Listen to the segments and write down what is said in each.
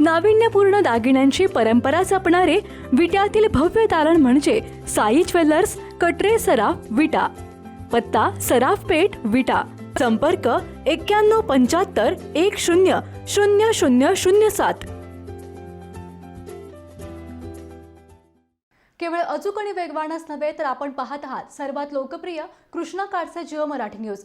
नाविन्यपूर्ण दागिन्यांची परंपरा जपणारे विट्यातील भव्य तारण म्हणजे साई ज्वेलर्स कटरे सराफ विटा पत्ता सराफ पेठ विटा संपर्क एक्क्याण्णव पंच्याहत्तर एक शून्य शून्य शून्य शून्य सात. केवळ अचूक आणि वेगवानच नव्हे तर आपण पाहत आहात सर्वात लोकप्रिय कृष्णा काडचे जिओ मराठी न्यूज.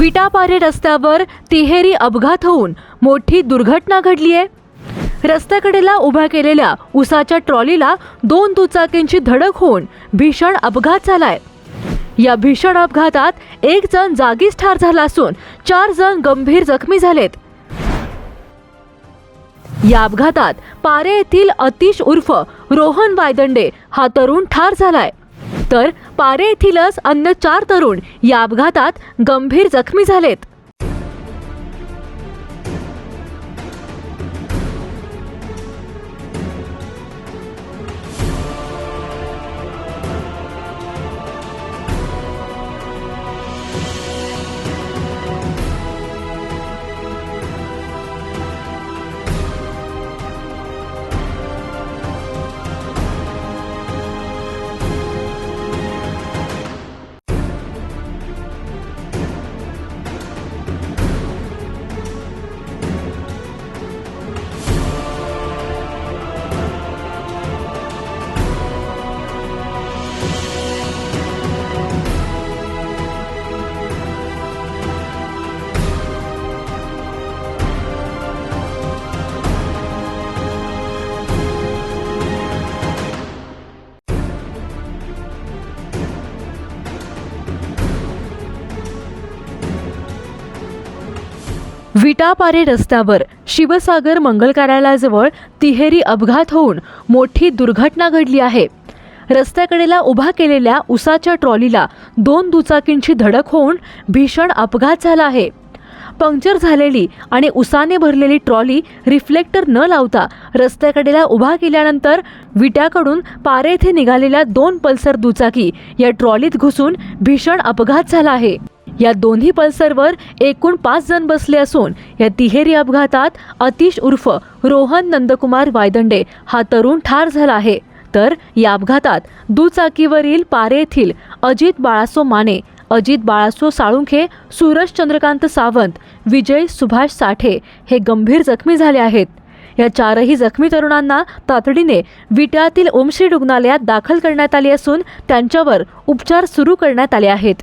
विटापारे रस्त्यावर तिहेरी अपघात होऊन मोठी दुर्घटना घडली आहे. रस्त्याकडेला उभ्या केलेल्या उसाच्या ट्रॉलीला दोन दुचाकींची धडक होऊन भीषण अपघात झालाय. या भीषण अपघातात एक जण जागीच ठार झाला असून चार जण गंभीर जखमी झालेत. या अपघातात पारे येथील अतिश उर्फ रोहन वायदंडे हा तरुण ठार झालाय. तर पारे येथीलच अन्य चार तरुण या अपघातात गंभीर जखमी झालेत. विटापारे रस्त्यावर शिवसागर मंगल कार्यालयाजवळ तिहेरी अपघात होऊन मोठी दुर्घटना घडली आहे. रस्त्याकडेला उभा केलेल्या उसाच्या ट्रॉलीला दोन दुचाकींची धडक होऊन भीषण अपघात झाला आहे. पंक्चर झालेली आणि उसाने भरलेली ट्रॉली रिफ्लेक्टर न लावता रस्त्याकडेला उभा केल्यानंतर विट्याकडून पारे येथे निघालेल्या दोन पल्सर दुचाकी या ट्रॉलीत घुसून भीषण अपघात झाला आहे. या दोन्ही पल्सरवर एकूण पाच जण बसले असून या तिहेरी अपघातात अतिश उर्फ रोहन नंदकुमार वायदंडे हा तरुण ठार झाला आहे. तर या अपघातात दुचाकीवरील पारे येथील अजित बाळासो माने अजित बाळासो साळुंखे सूरज चंद्रकांत सावंत विजय सुभाष साठे हे गंभीर जखमी झाले आहेत. या चारही जखमी तरुणांना तातडीने विट्यातील ओमश्री रुग्णालयात दाखल करण्यात आले असून त्यांच्यावर उपचार सुरू करण्यात आले आहेत.